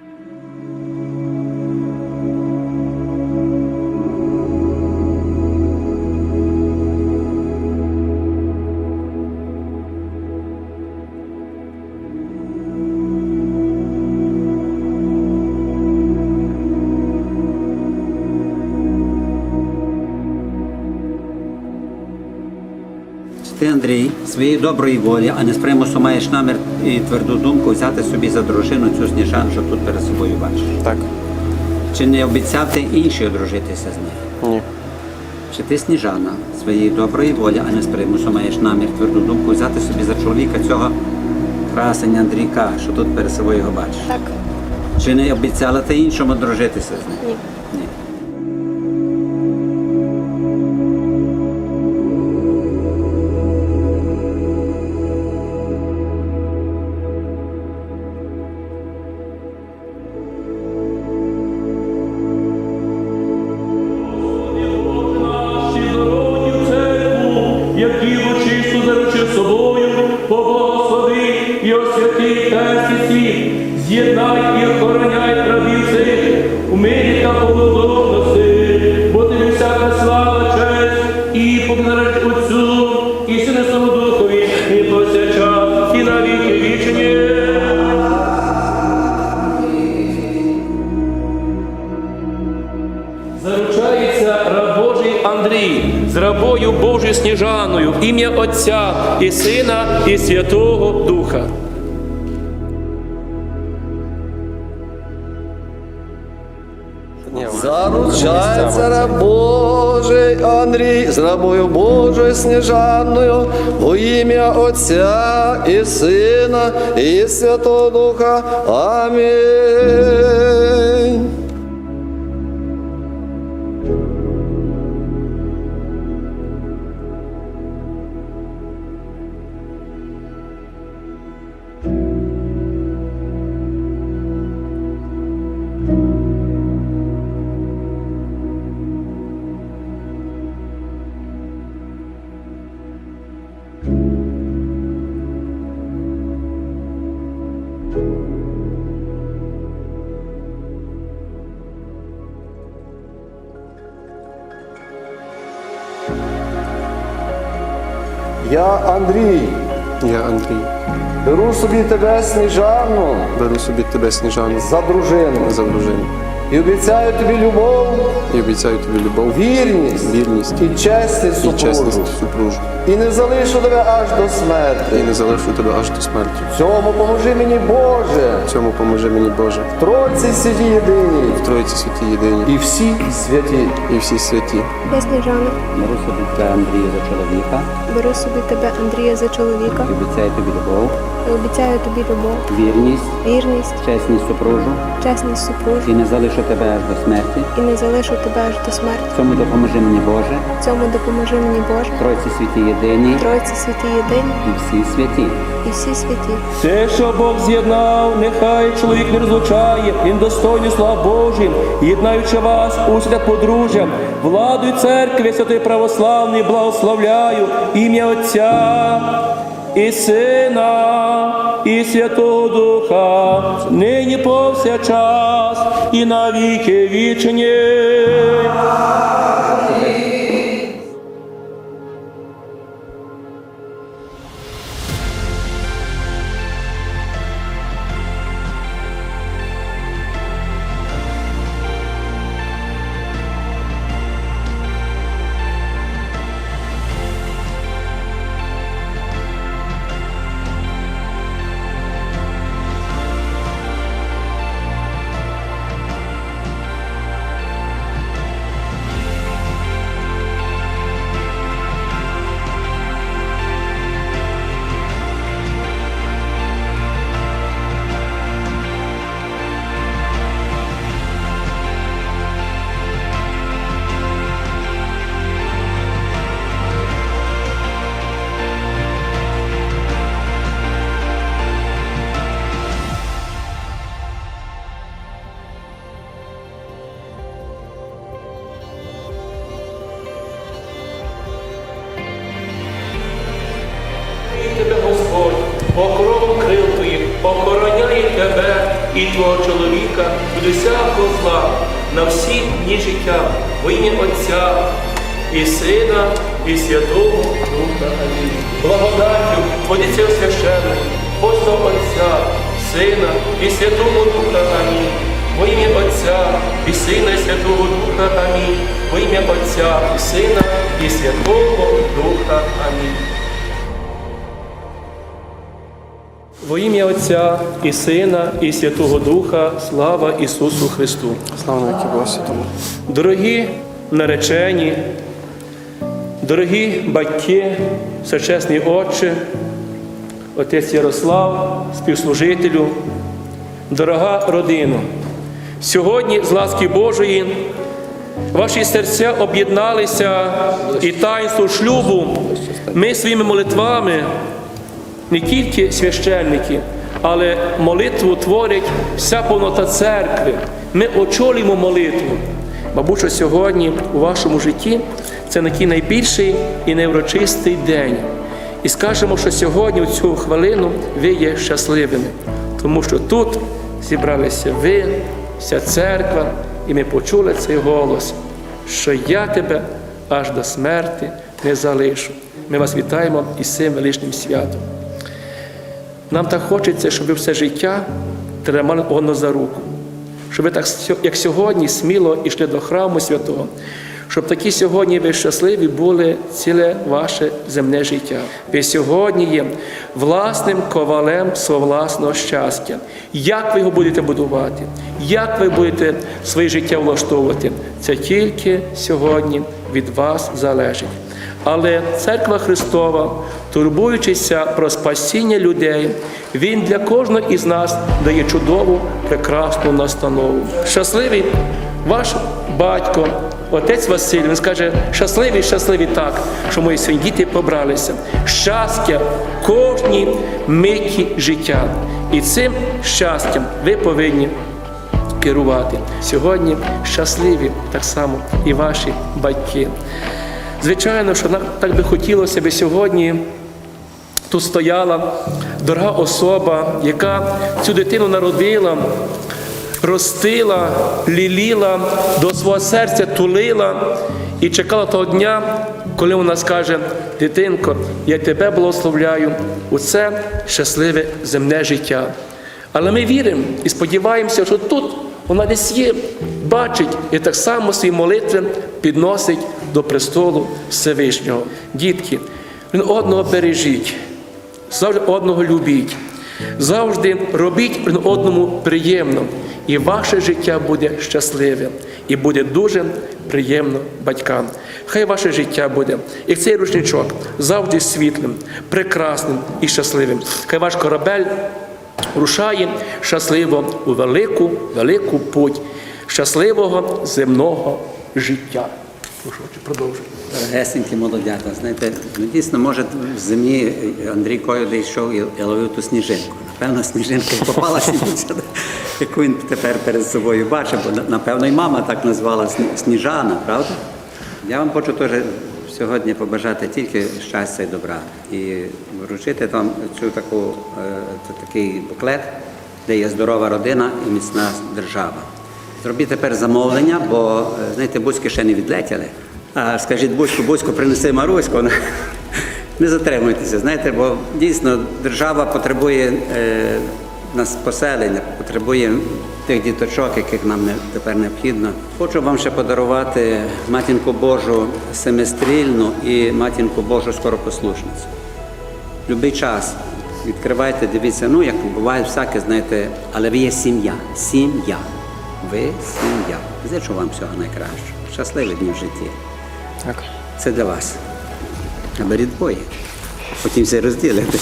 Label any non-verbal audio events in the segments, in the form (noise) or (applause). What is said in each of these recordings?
Thank you. Андрій, своєї доброї волі, а не з примусу маєш намір і тверду думку взяти собі за дружину цю сніжану, що тут перед собою бачиш. Так. Чи не обіцяв ти іншій одружитися з нею? Ні. Чи ти сніжана своєї доброї волі, а не з примусу маєш намір тверду думку взяти собі за чоловіка цього красення Андрійка, що тут перед собою його бачиш? Так. Чи не обіцяла ти іншому дружитися з ним? Ні. Ні. І Святого Духа. Заручається раб Божий Андрій з рабою Божою Сніжаною во ім'я Отця і Сина і Святого Духа. Амінь. Андрій, Я Андрій. беру собі тебе Сніжану Беру собі тебе, Сніжану, за дружину за дружину. І обіцяю тобі любов, І обіцяю тобі любов, вірність вірність і чесність і чесність супружу. І не залишу тебе аж до смерті. І не залишу тебе аж до смерті. Цьому поможи мені, Боже, В цьому поможи мені Боже. в Тройці святі єдині В Тройці святі єдині і всі святі. і всі святі. Я Сніжана. Беру собі тебе Андрія за чоловіка Беру собі тебе, Андрія, за чоловіка і обіцяю тобі любов, обіцяю тобі любов, вірність, вірність, чесність супружу. Чесність супружу. І не залишу тебе аж до смерті. і не залишу тебе аж до смерті. Цьому допоможи мені Боже, В цьому допоможи мені Боже, Тройці святі єдині. Тройці святі єдині. І всі святі. і всі святі. Те, що Бог з'єднав, нехай чоловік не розлучає, він достойний слав Божим, єднаючи вас у свят подружжям, владою церкви святої православної благословляю. Ім'я Отця і Сина, і Святого Духа, нині повсякчас і на віки вічні. І твого чоловіка від усякого зла на всі дні життя, во ім'я Отця і Сина, і Святого Духа. Амінь. Благодаттю водиться священному, Божого Отця, Сина і Святого Духа. Амінь. Во ім'я Отця і Сина, і Святого Духа. Амінь. Во ім'я Отця і Сина, і Святого Духа. Во ім'я Отця і Сина, і Святого Духа, слава Ісусу Христу. Слава Святому. Дорогі наречені, дорогі батьки, всечесний Отче, отець Ярослав, співслужителю, дорога родина, сьогодні з ласки Божої ваші серця об'єдналися і таїнство шлюбу. Ми своїми молитвами не тільки священники, але молитву творять вся повнота церкви. Ми очолюємо молитву. Мабуть, що сьогодні у вашому житті це такий найбільший і найврочистий день. І скажемо, що сьогодні, у цю хвилину, ви є щасливими, тому що тут зібралися ви, вся церква, і ми почули цей голос, що я тебе аж до смерти не залишу. Ми вас вітаємо із цим величним святом. Нам так хочеться, щоб ви все життя тримали одно за руку, щоб ви так, як сьогодні, сміло йшли до храму святого, щоб такі сьогодні ви щасливі були ціле ваше земне життя. Ви сьогодні є власним ковалем свого власного щастя. Як ви його будете будувати? Як ви будете своє життя влаштовувати? Це тільки сьогодні від вас залежить. Але церква Христова, турбуючися про спасіння людей, Він для кожного із нас дає чудову, прекрасну настанову. Щасливий ваш батько, отець Василь, він скаже, щасливий, щасливий так, що мої сьогодні діти побралися. Щастя кожній миті життя. І цим щастям ви повинні керувати. Сьогодні щасливі так само і ваші батьки. Звичайно, що нам так би хотілося би сьогодні тут стояла дорога особа, яка цю дитину народила, ростила, ліліла, до свого серця тулила і чекала того дня, коли вона скаже: дитинко, я тебе благословляю у це щасливе земне життя. Але ми віримо і сподіваємося, що тут вона десь є, бачить і так само свої молитви підносить до престолу Всевишнього. Дітки, один одного бережіть, завжди одного любіть, завжди робіть одному приємно, і ваше життя буде щасливим і буде дуже приємно батькам. Хай ваше життя буде, як цей ручничок, завжди світлим, прекрасним і щасливим. Хай ваш корабель рушає щасливо у велику, велику путь щасливого земного життя. Прошу, продовжуй. Дорогесенькі молодята, знаєте, ну дійсно, може в зимі Андрій Койода йшов і і ловив ту сніжинку. Напевно, сніжинка і попалася, яку він тепер перед собою бачив, бо напевно і мама так назвала Сніжана, правда? Я вам хочу теж сьогодні побажати тільки щастя і добра і вручити вам цю таку, е, такий буклет, де є здорова родина і міцна держава. Зробіть тепер замовлення, бо е, знаєте, бузьки ще не відлетіли. А скажіть Бузьку, Бузьку, принеси Маруську. (laughs) Не затримуйтеся, знаєте, бо дійсно держава потребує е, нас поселення, потребує тих діточок, яких нам не, тепер необхідно. Хочу вам ще подарувати матінку Божу семистрільну і матінку Божу скоропослушницю. Любий час відкривайте, дивіться, ну як буває всяке, знаєте, але ви є сім'я. Сім'я. Ви сім'я. Зичу вам всього найкращого. Щасливих днів в житті. Так. Це для вас. А беріть двоє. Потім все розділите.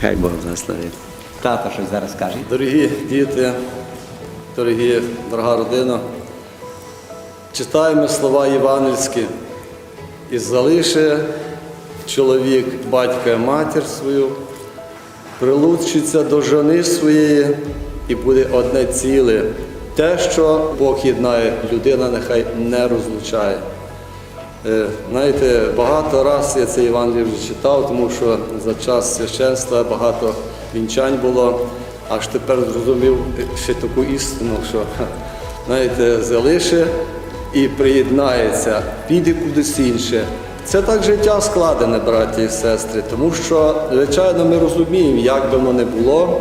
Хай Бог благословить. Тато щось зараз каже. Дорогі діти, дорогі, дорога родина, читаємо слова євангельські. І залише чоловік батька і матір свою, прилучиться до жони своєї і буде одне ціле. Те, що Бог єднає, людина нехай не розлучає. Е, Знаєте, багато раз я це Євангеліє вже читав, тому що за час священства багато вінчань було. Аж тепер зрозумів ще таку істину, що знаєте, залише і приєднається, піде кудись інше. Це так життя складене, браті і сестри, тому що, звичайно, ми розуміємо, як би воно не було,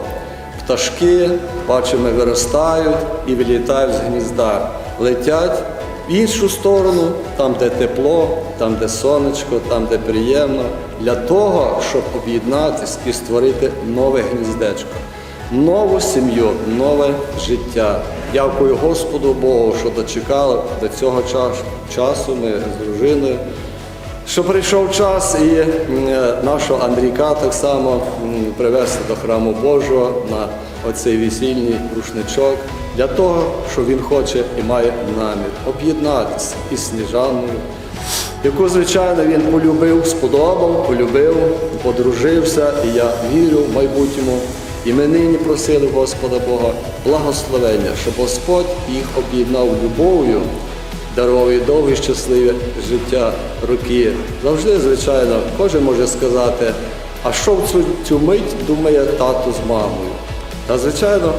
пташки, бачимо, виростають і вилітають з гнізда, летять в іншу сторону, там, де тепло, там, де сонечко, там, де приємно, для того, щоб об'єднатися і створити нове гніздечко, нову сім'ю, нове життя. Дякую Господу Богу, що дочекали до цього часу. Ми з дружиною. Що прийшов час і е, нашого Андрійка так само привезти до храму Божого на оцей весільний рушничок для того, що він хоче і має намір об'єднатися із Сніжаною, яку, звичайно, він полюбив, сподобав, полюбив, подружився, і я вірю в майбутньому. І ми нині просили Господа Бога благословення, щоб Господь їх об'єднав любов'ю дарував їй довге щасливе життя, роки. Завжди, звичайно, кожен може сказати, а що в цю, цю мить думає тато з мамою? Та, звичайно,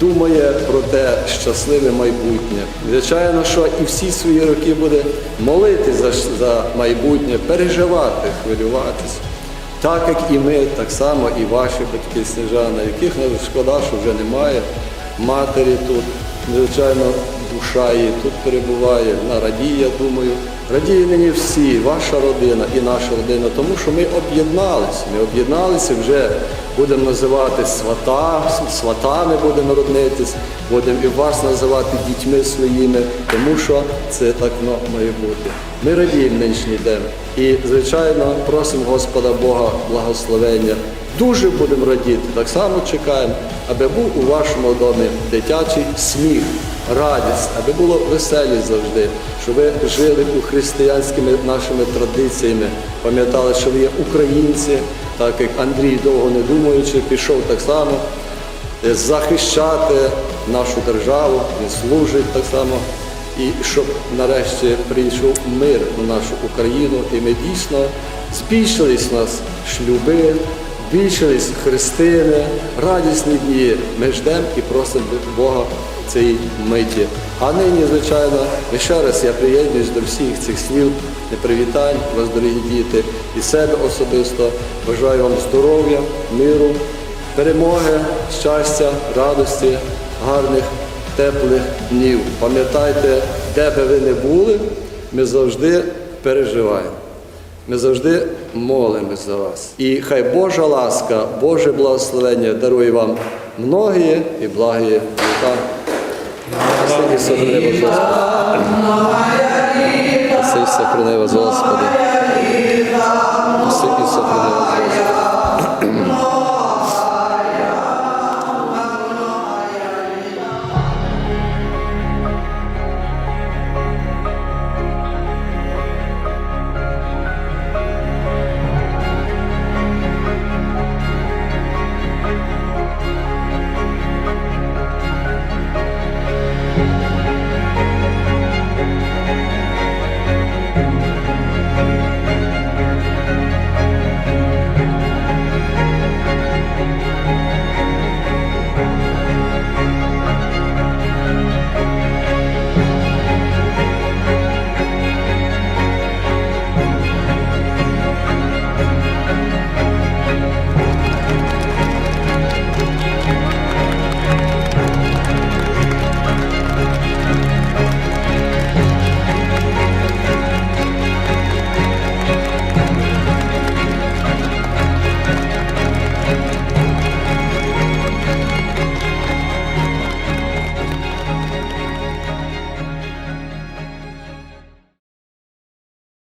думає про те щасливе майбутнє. Звичайно, що і всі свої роки буде молитись за, за майбутнє, переживати, хвилюватися. Так як і ми, так само і ваші батьки Сніжана, яких шкода, що вже немає, матері тут, звичайно, душа її тут перебуває, вона радіє, я думаю. Радіє нині всі, ваша родина і наша родина, тому що ми об'єдналися. Ми об'єдналися вже будемо називати свата, сватами будемо роднитись, будемо і вас називати дітьми своїми, тому що це так воно має бути. Ми радіємо нинішній день. І, звичайно, просимо Господа Бога благословення. Дуже будемо радіти. Так само чекаємо, аби був у вашому домі дитячий сміх, радість, аби було веселість завжди, щоб ви жили у християнськими нашими традиціями, пам'ятали, що ви є українці, так як Андрій довго не думаючи, пішов так само е, захищати нашу державу, він служить так само. І щоб нарешті прийшов мир на нашу Україну, і ми дійсно збільшились у нас шлюби, збільшились хрестини, радісні дні. Ми ждемо і просимо Бога цієї миті. А нині, звичайно, і ще раз я приєднуюсь до всіх цих слів, привітань, вас, дорогі діти, і себе особисто. Бажаю вам здоров'я, миру, перемоги, щастя, радості, гарних теплих днів. Пам'ятайте, де би ви не були, ми завжди переживаємо. Ми завжди молимось за вас. І хай Божа ласка, Боже благословення дарує вам многі і благі літа. Спасибі сохрани вас, Господи. Спаси сохрани вас, Господи. Спаси сохрани вас, Господи.